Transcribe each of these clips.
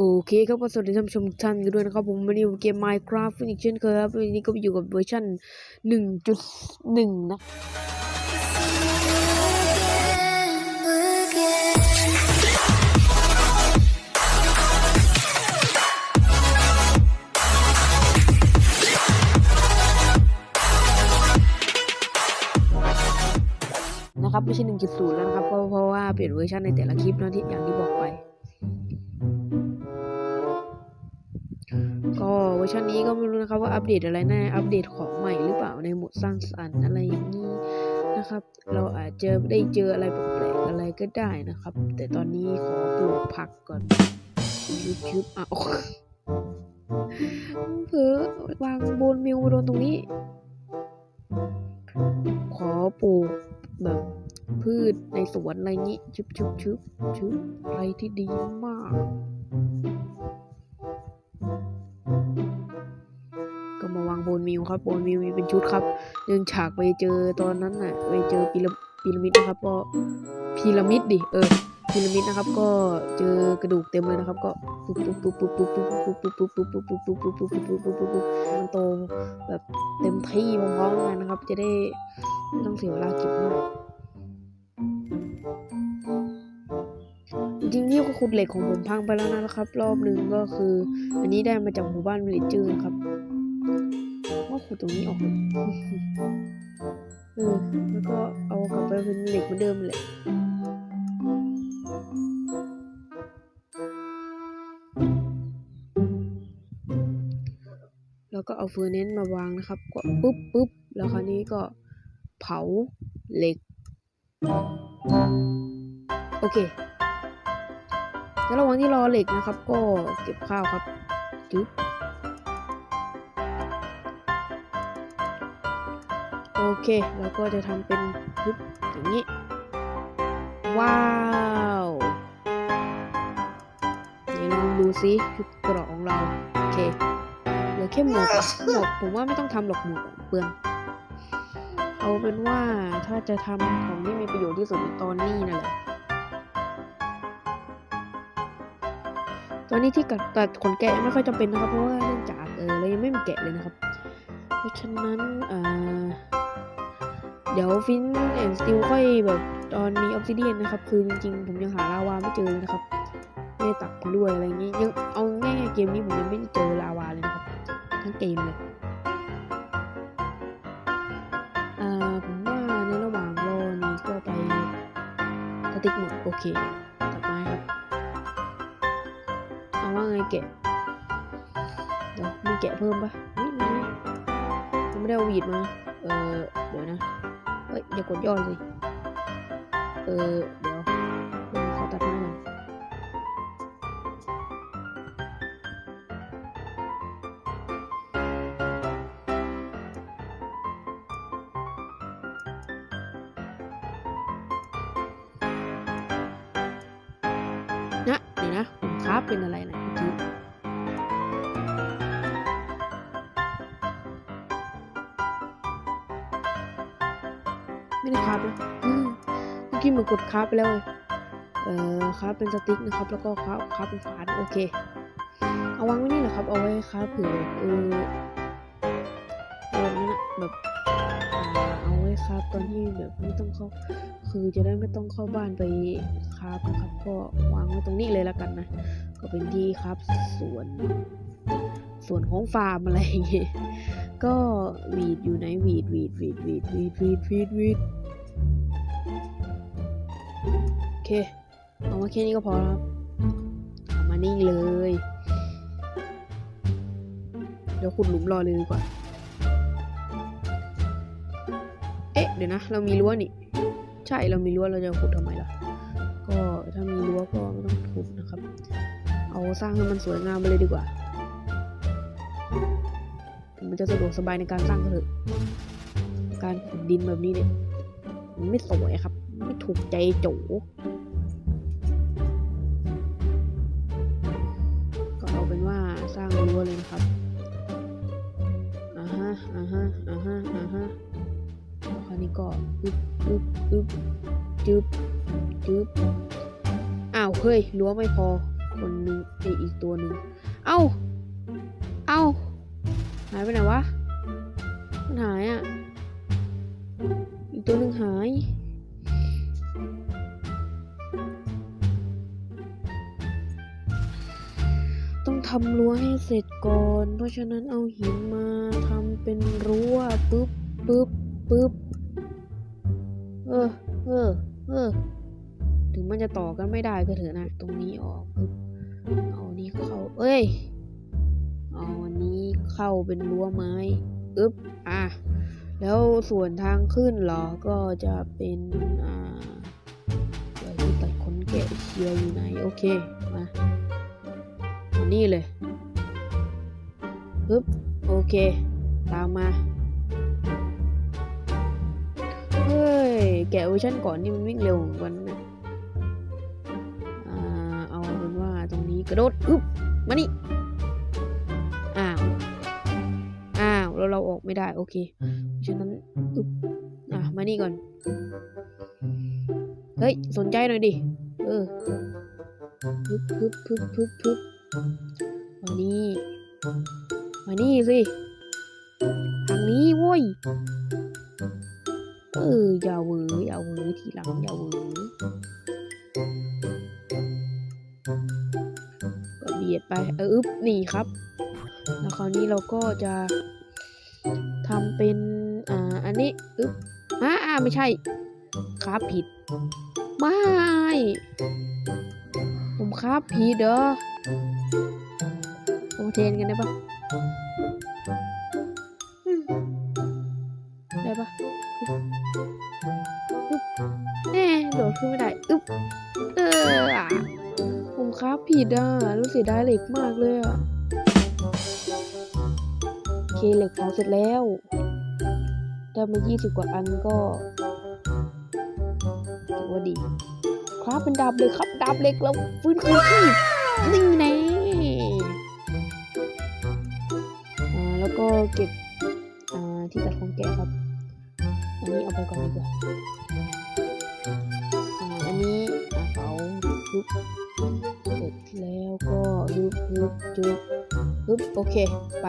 โอเคครับก็สวัสดีท่านผู้ชมทุกท่านกันด้วยนะครับผมวันนี้เกม Minecraft อีกเช่นเคยครับวันนี้ก็อยู่กับเวอร์ชัน1.1 นะนะครับไม่ใช่1.0 แล้วนะครับเพราะเพราะว่าเปลี่ยนเวอร์ชันในแต่ละคลิปนะที่อย่างที่บอกไป ชันนี้ก็ไม่รู้นะครับว่าอัปเดตอะไรแน่อัปเดตของใหม่หรือเปล่าในโหมดสร้างสรรค์อะไรอย่างนี้นะครับ เราอาจจะได้เจออะไรแปลกๆอะไรก็ได้นะครับ แต่ตอนนี้ขอปลูกผักก่อนชุบชุบๆอะโอ้เผลอวางโบนมิวมาโดนตรงนี้ ขอปลูกแบบพืชในสวนอะไรงี้ชุบชุบชุบชุบอะไรที่ดีมากก็ วิวครับโบนมิวมีเป็นชุดครับเนื่องฉากไปเจอตอนนั้นน่ะไปเจอพีระพีระมิดนะครับก็พีระมิดดิเออพีระมิดนะครับ ก็เจอกระดูกเต็มเลยนะครับ ก็ปุ๊บปุ๊บปุ๊บปุ๊บปุ๊บปุ๊บปุ๊บปุ๊บปุ๊บปุ๊บปุ๊บปุ๊บปุ๊บปุ๊บปุ๊บปุ๊บปุ๊บปุ๊บมันโตแบบเต็มที่พร้อมๆกันนะครับ จะได้ไม่ต้องเสียเวลาเก็บมากจริงๆนี่ก็ขุดเหล็กของผมพังไปแล้วนะครับ รอบหนึ่งก็คือ อันนี้ได้มาจากหมู่บ้านวิลเลจเจอร์ครับ ว่าขุดตรงนี้ออกเลยเออแล้วก็เอากลับไปเป็นเหล็กเหมือนเดิมแหละแล้วก็เอาเฟอร์เนนมาวางนะครับ ก็ปุ๊บปุ๊บแล้วคราวนี้ก็เผาเหล็ก โอเคแล้วระหว่างที่รอเหล็กนะครับ ก็เก็บข้าวครับจึ๊บ โอเคแล้วก็จะทำเป็นปึ๊บอย่างนี้ ว้าวเดี๋ยวลองดูซิชุดเกราะของเรา โอเคเหลือแค่หมวกอะหมวกผมว่าไม่ต้องทำหรอกหมวกเปลืองเอาเป็นว่าถ้าจะทำของที่มีประโยชน์ที่สุดในตอนนี้นั่นแหละตอนนี้ที่กัดตัดขนแกะไม่ค่อยจำเป็นนะครับเพราะว่าเนื่องจากเออเรายังไม่มีแกะเลยนะครับ เพราะฉะนั้นเอ่อเดี๋ยวฟินแอนสติลค่อยแบบตอนมีออ s ซิเดียนนะครับ คือจริงๆ ผมยังหาลาวาไม่เจอเลยนะครับไม่ตักมาด้วยอะไรเงี้ยยังเอาง่ายๆเกมนี้ผมยังไม่เจอลาวาเลยนะครับ ทั้งเกมเลยอ่าผมว่าในระหว่างรอนี้ก็ไปสติ๊กหมดโอเคตัดไม้ครับเอาว่าไงแกะเดี๋ยวมีแกะเพิ่มปะเฮ้ยมีไมยังไม่ได้เอาหวีดมาเออเดี๋ยวนะ เฮ้ยอย่ากดย้อสิเออเดี๋ยวเดี๋ยวขอตัดไม้ก่อน ไม่ได้คาฟนะอืมเมื่อกี้เหมือนกดคราฟไปแล้วเลยเอ่อคราฟเป็นสติ๊กนะครับ แล้วก็คราฟคราฟเป็นฝานโอเค เอาวางไว้นี่แหละครับ เอาไว้คราฟเผื่อเออเออนั่นะแบบเอาไว้คราฟตอนที่แบบไม่ต้องเข้า คือจะได้ไม่ต้องเข้าบ้านไปคราฟนะครับ ก็วางไว้ตรงนี้เลยละกันนะ ก็เป็นที่คราฟส่วนส่วนของฟาร์มอะไรอย่างเงี้ยก็วีดอยู่ไหนวีดวีดวีดวีดวีดวีดวีดวีด โอเคเอามาแค่นี้ก็พอแล้วครับเอามานี่เลย เดี๋ยวขุดหลุมรอเลยดีกว่า เอ๊ะ เดี๋ยวนะ เรามีรั้วนี่ ใช่ เรามีรั้ว เราจะขุดทำไมล่ะ ก็ถ้ามีรั้วก็ไม่ต้องขุดนะครับ เอาสร้างให้มันสวยงามไปเลยดีกว่ามันจะสะดวกสบายในการสร้างก็เถอะ การขุดดินแบบนี้เนี่ย มันไม่สวยครับ ไม่ถูกใจโจก็เอาเป็นว่าสร้างรั้วเลยนะครับอ่าฮะอ่าฮะอ่าฮะอ่าฮะแล้วคราวนี้ก็อึบอึบอึบจึบจึบอ้าวเฮ้ยรั้วไม่พอคนหนึ่งไออีกตัวหนึ่งเอ้า เอ้าหายไปไหนวะมันหายอะ อีกตัวหนึ่งหายำรั้วให้เสร็จก่อน เพราะฉะนั้นเอาหินมาทำเป็นรั้วปึ๊บปึ๊บปึ๊บเออเออเออถึงมันจะต่อกันไม่ได้ก็เถอะนะ ตรงนี้ออกปึ๊บเอาอันนี้เข้า เอ้ย เอาอันนี้เข้าเป็นรั้วไม้อึ๊บอะแล้วส่วนทางขึ้นเหรอก็จะเป็นอ่าเดี๋ยวที่ตัดขนแกะเชียร์อยู่ไหน โอเค มา นนี้เลยปึ๊บโอเค ตามมา เฮ้ย แกะเวอร์ชันก่อนนี่มันวิ่งเร็วกว่านั้นนะอ่าเอาเป็นว่าตรงนี้กระโดดอึ๊บมานี่ อ้าว อ้าว แล้วเราออกไม่ได้ โอเคเพราะฉะนั้นอึ๊บอะ มานี่ก่อน เฮ้ย สนใจหน่อยดิ เออพึบพึบพึบพึบพึบ มานี่ มานี่สิทางนี้โว้ย เอออย่าเหวออย่าเหวอทีหลังอย่าเหวอก็เบียดไปเอออึ๊บนี่ครับ แล้วคราวนี้เราก็จะทำเป็น อ่า อันนี้อึ๊บอ่าไม่ใช่ ครับผิด ไม่ ครับผิดเด้อโอเทนกันได้ปะได้ปะอึ๊บอึ๊บแน่โดดขึ้นไม่ได้อึ๊บเอออะผมครับผิดอะรู้สึกได้เหล็กมากเลยอะโอเคเหล็กเผาเสร็จแล้วได้มา20 กว่าอันก็ ครับเป็นดาบเหล็กครับ ดาบเหล็กแล้วฟื้นคืนชีพนี่แน่อ่าแล้วก็เก็บอ่าที่ตัดของแกครับ อันนี้เอาไปก่อนดีกว่าอ่าอันนี้เผายุบเสร็จแล้วก็ยุบยุบยุบยุบโอเค ไป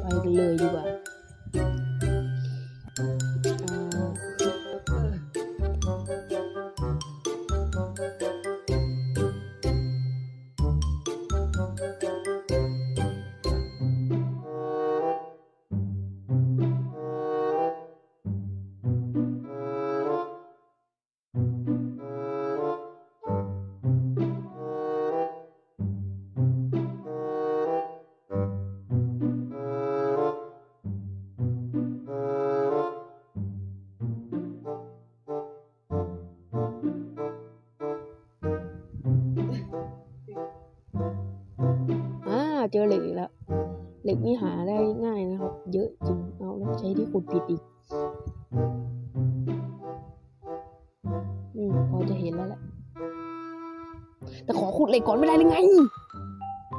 ไปกันเลยดีกว่า เจอเหล็กอีกแล้ว เหล็กนี่หาได้ง่ายนะครับ เยอะจริง เอาแล้วใช้ที่ขุดผิดอีก อืมพอจะเห็นแล้วแหละ แต่ขอขุดเหล็กก่อนไม่ได้เลยไง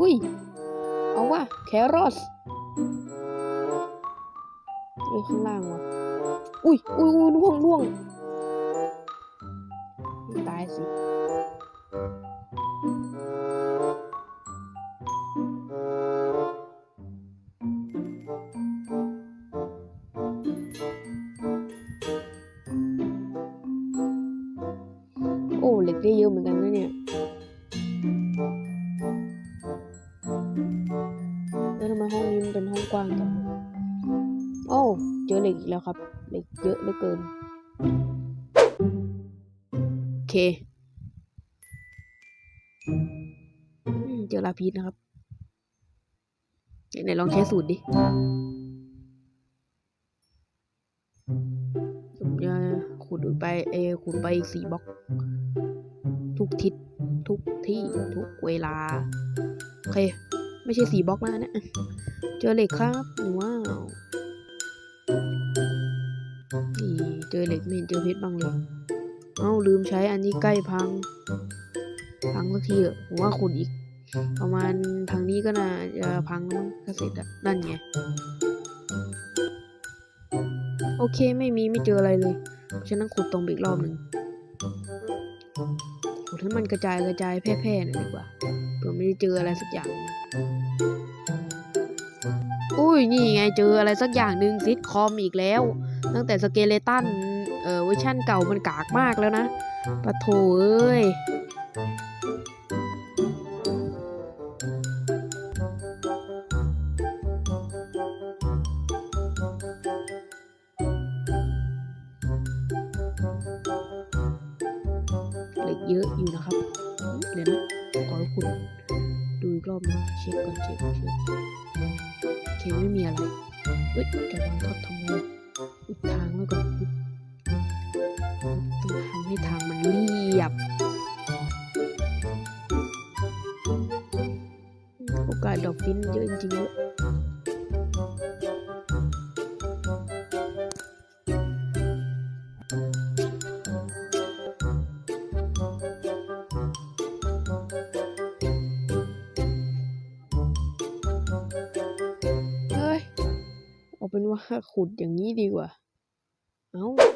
อุ้ย เอาว่าแครอสเอ้ยข้างล่างวะอุ้ยอุ้ยอุ้ยล่วงล่วงตายสิ เหล็กเยอะเหลือเกิน โอเคเจอลาพีสนะครับ ไหนลองใช้สูตรดิผมจะขุดไปเอขุดไปสี่บล็อก ทุกทิศทุกที่ทุกเวลา โอเค ไม่ใช่สี่บล็อกแล้วนะ เจอเหล็กครับว้าว นี่เจอเหล็กไม่เห็นเจอเพชรบ้างเลย เอ้าลืมใช้อันนี้ใกล้พัง พังสักทีเถอะผมว่าขุดอีก ประมาณทางนี้ก็น่าจะพังแล้วมั้งถ้าเสร็จอะนั่นไง โอเคไม่มีไม่เจออะไรเลยฉะนั้นขุดตรงไปอีกรอบหนึ่งขุดให้มันกระจายกระจายแพร่ๆหน่อยดีกว่าเผื่อไม่ได้เจออะไรสักอย่างอุ้ยนี่ไงเจออะไรสักอย่างหนึ่งซิทคอมอีกแล้ว ตั้งแต่สเกเลตันเอ่อเวอร์ชั่นเก่ามันกากมากแล้วนะปะโถเอ้ย ให้ทางมันเรียบ โอกาสดอกฟินเยอะจริงๆเลยเฮ้ยเอาเป็นว่าขุดอย่างนี้ดีกว่า เอ้า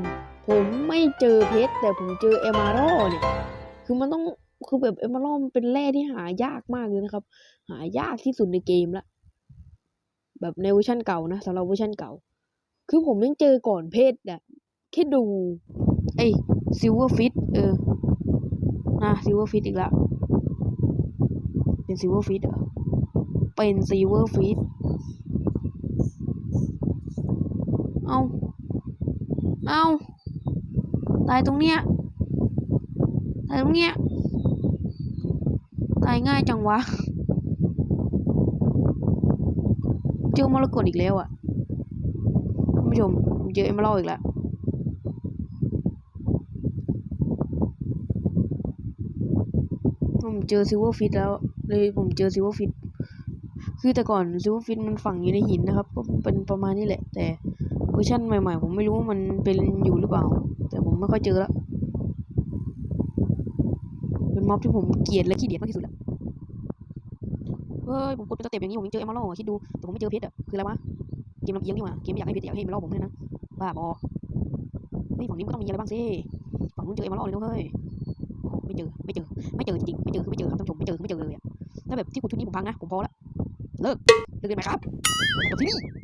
ม ผมไม่เจอเพชรแต่ผมเจอเอม a ร d เนี่ย คือมันต้องคือแบบเอม a ร d มันเป็นแร่ที่หายากมากเลยนะครับ หายากที่สุดในเกมละแบบในเวอร์ชันเก่านะสำหรับเวอร์ชันเก่า คือผมยังเจอก่อนเพชรอะคิดดูไอ้ซิลเวอร์ฟิตเออนะซิลเวอร์ฟิตอีกล้วเป็นซิลเวอร์ฟิตเหรอเป็นซิลเวอร์ฟิตเอา เอาตายตรงเนี้ย ตายตรงเนี้ย ตายง่ายจังวะ เจอมรกตอีกแล้วอะท่านผู้ชม เจอเอมเมอรัลอีกแล้วผมเจอซิลเวอร์ฟิตแล้ว เลยผมเจอซิลเวอร์ฟิตคือแต่ก่อนซิลเวอร์ฟิตมันฝังอยู่ในหินนะครับก็เป็นประมาณนี้แหละ แต่ อร์ชันใหม่ ๆ ผมไม่รู้ว่ามันเป็นอยู่หรือเปล่า แต่ผมไม่ค่อยเจอแล้วเป็นม็อบที่ผมเกลียดและขี้เดียดมากที่สุดแล้วเฮ้ยผมกดเป็นสเต็ปอย่างนี้ผมยังเจอเอมมอรัลคิดดูแต่ผมไม่เจอเพชรอะคืออะไรวะเกมลำเอียงนี่หว่าเกมไม่อยากให้เพชรอยากให้เอมอรัลผมเนี่ยนะบ้าบอเฮ้ยฝั่งนี้มันก็ต้องมีอะไรบ้างสิฝั่งนู้นเจอเอมมอรัลเลยนะเฮ้ยโอ้ไม่เจอไม่เจอไม่เจอจริงๆไม่เจอคือไม่เจอครับท่านผู้ชมไม่เจอคือไม่เจอเลยอะถ้าแบบที่ขุดชุดนี้ผมพังนะผมพอละเลิกเลิกเลยไหมครับจบที่นี่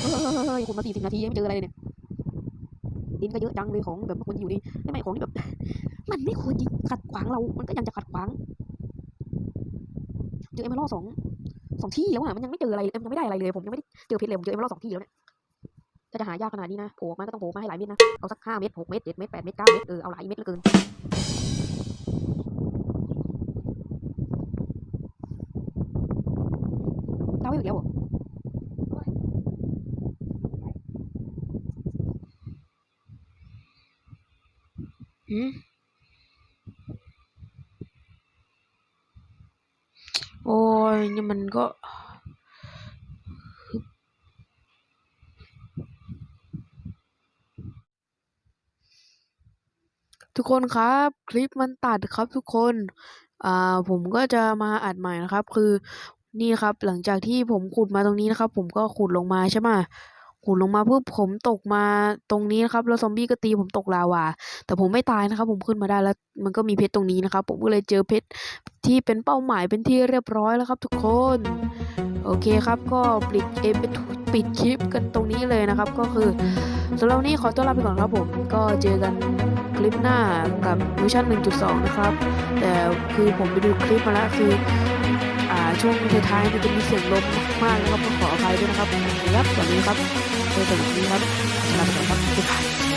เฮ้ยขุดมาสี่สิบนาทียังไม่เจออะไรเลยเนี่ยดินก็เยอะจังเลยของแบบควรอยู่ดีไม่ไม่ของที่แบบ มันไม่ควรจะขัดขวางเรา มันก็ยังจะขัดขวางเจอเอมเมอรัลสองสองที่แล้วอะมันยังไม่เจออะไรเลยยังไม่ได้อะไรเลยผมยังไม่ได้เจอเพชรเลยผมเจอเอมเมอรัลสองที่แล้วเนี่ยถ้าจะหายากขนาดนี้นะโผล่มาก็ต้องโผล่มาให้หลายเม็ดนะเอาสักห้าเม็ดหกเม็ดเจ็ดเม็ดแปดเม็ดเก้าเม็ดเออเอาหลายเม็ดเหลือเกินดาวเวลอีกแล้วเหรอ อืมโอ้ยนี่มันก็ทุกคนครับคลิปมันตัดครับทุกคนอ่าผมก็จะมาอัดใหม่นะครับ คือนี่ครับหลังจากที่ผมขุดมาตรงนี้นะครับ ผมก็ขุดลงมาใช่ไหม ขุดลงมาปุ๊บผมตกมาตรงนี้นะครับ แล้วซอมบี้ก็ตีผมตกลาวาแต่ผมไม่ตายนะครับ ผมขึ้นมาได้แล้วมันก็มีเพชรตรงนี้นะครับ ผมก็เลยเจอเพชรที่เป็นเป้าหมายเป็นที่เรียบร้อยแล้วครับ ทุกคน โอเคครับก็ปิดเอมปิดคลิปกันตรงนี้เลยนะครับ ก็คือสำหรับนนี้ขอตัวลาไปก่อนครับผมก็เจอกันคลิปหน้ากับเวอร์ชัน1.2 นะครับ แต่คือผมไปดูคลิปมาแล้วคืออ่าช่วงท้ายๆมันจะมีเสียงลมมากๆนะครับก็ขออภัยด้วยนะครับครับสวัสดีครับ 这种情况，千万不要放弃吧。